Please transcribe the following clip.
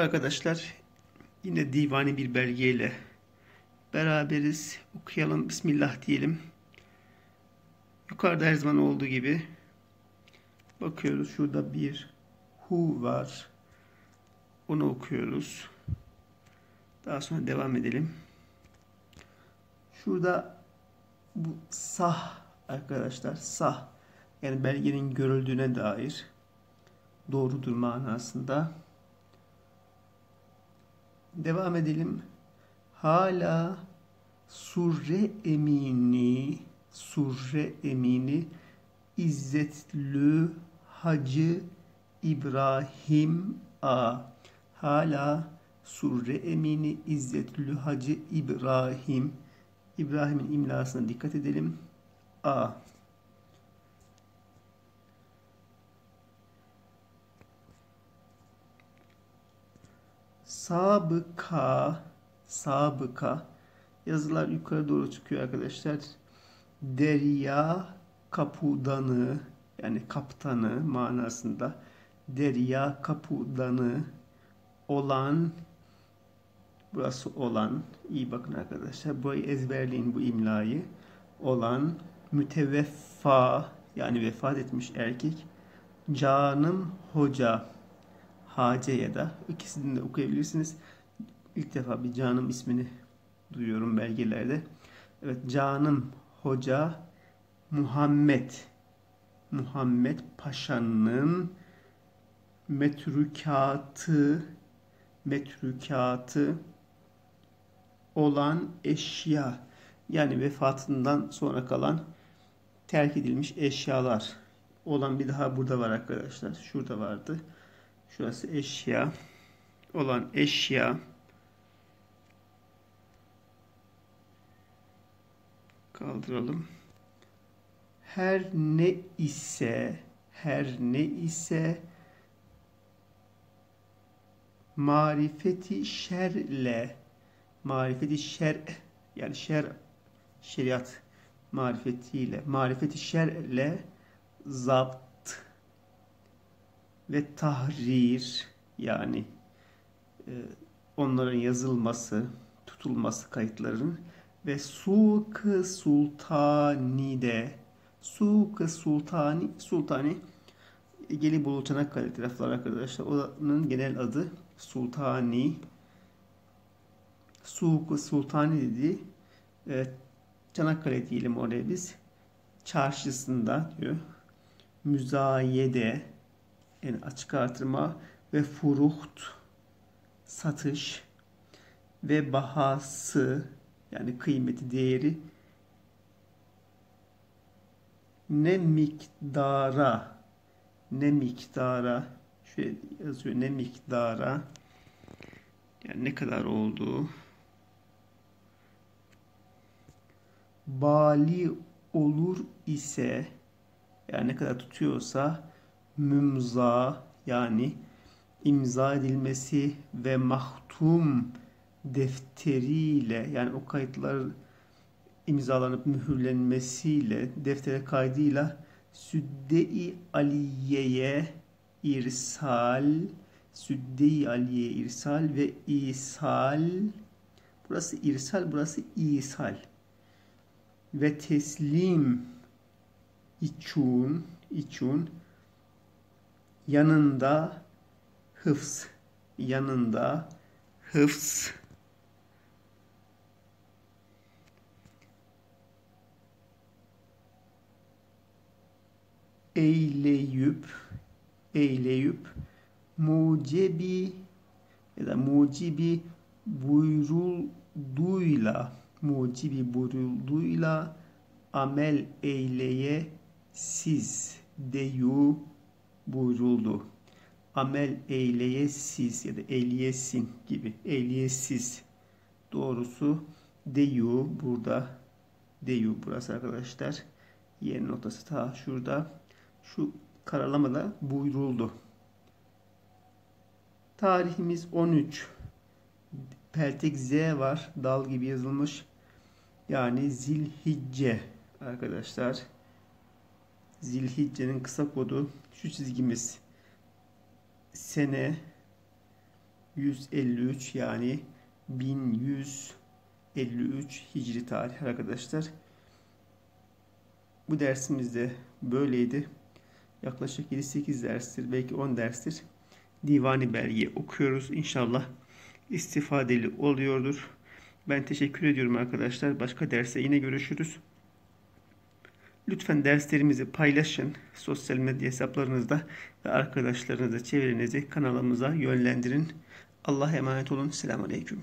Arkadaşlar yine divani bir belgeyle beraberiz. Okuyalım. Bismillah diyelim. Yukarıda her zaman olduğu gibi bakıyoruz. Şurada bir hu var. Onu okuyoruz. Daha sonra devam edelim. Şurada bu sah arkadaşlar. Sah. Yani belgenin görüldüğüne dair doğrudur manasında. Devam edelim. Hala surre emini surre emini İzzetlü Hacı İbrahim A. Hala surre emini İzzetlü Hacı İbrahim. İbrahim'in imlasına dikkat edelim. A. Sabıka. Sabıka. Yazılar yukarı doğru çıkıyor arkadaşlar. Derya kapudanı yani kaptanı manasında derya kapudanı olan burası olan iyi bakın arkadaşlar burayı ezberleyin bu imlayı olan müteveffa yani vefat etmiş erkek canım hoca Hace ya da ikisini de okuyabilirsiniz. İlk defa bir canım ismini duyuyorum belgelerde. Evet canım hoca Muhammed Muhammed Paşa'nın metrukatı metrukatı olan eşya yani vefatından sonra kalan terk edilmiş eşyalar olan bir daha burada var arkadaşlar. Şurada vardı. Şurası eşya olan eşya kaldıralım. Her ne ise her ne ise marifeti şerle marifeti şer yani şer şeriat marifetiyle marifeti şerle zapt ve tahrir yani e, onların yazılması, tutulması kayıtların ve Suk-ı Sultani'de Suk-ı Sultani Sultani Gelibolu Çanakkale tarafları arkadaşlar. Onun genel adı Sultani. Suk-ı Sultani dedi. E, Çanakkale diyelim oraya biz. Çarşısında diyor. Müzayede yani açık artırma ve furuht satış ve bahası yani kıymeti değeri ne miktara ne miktara şöyle yazıyor ne miktara yani ne kadar olduğu bali olur ise yani ne kadar tutuyorsa mümza yani imza edilmesi ve mahtum defteriyle yani o kayıtlar imzalanıp mühürlenmesiyle deftere kaydıyla Südde-i Aliye'ye irsal Südde-i Aliye'ye irsal ve isal. Burası irsal burası isal. Ve teslim için için yanında hıfz. Yanında hıfz. Eyleyüp eyleyüp mucebi ya da mucibi buyrulduyla mucibi buyrulduyla amel eyleye siz deyu buyuruldu. Amel eyleyesiz ya da eyleyesin gibi eyleyesiz doğrusu deyu burada deyu burası arkadaşlar yer notası ta şurada şu karalamada buyuruldu. Tarihimiz 13. Peltek Z var. Dal gibi yazılmış. Yani Zilhicce arkadaşlar. Zilhicce'nin kısa kodu şu çizgimiz sene 1153 yani 1153 Hicri tarih arkadaşlar. Bu dersimiz de böyleydi. Yaklaşık 7-8 derstir, belki 10 derstir. Divani belge okuyoruz. İnşallah istifadeli oluyordur. Ben teşekkür ediyorum arkadaşlar. Başka derste yine görüşürüz. Lütfen derslerimizi paylaşın. Sosyal medya hesaplarınızda ve arkadaşlarınızla çevrenizi kanalımıza yönlendirin. Allah'a emanet olun. Selamun Aleyküm.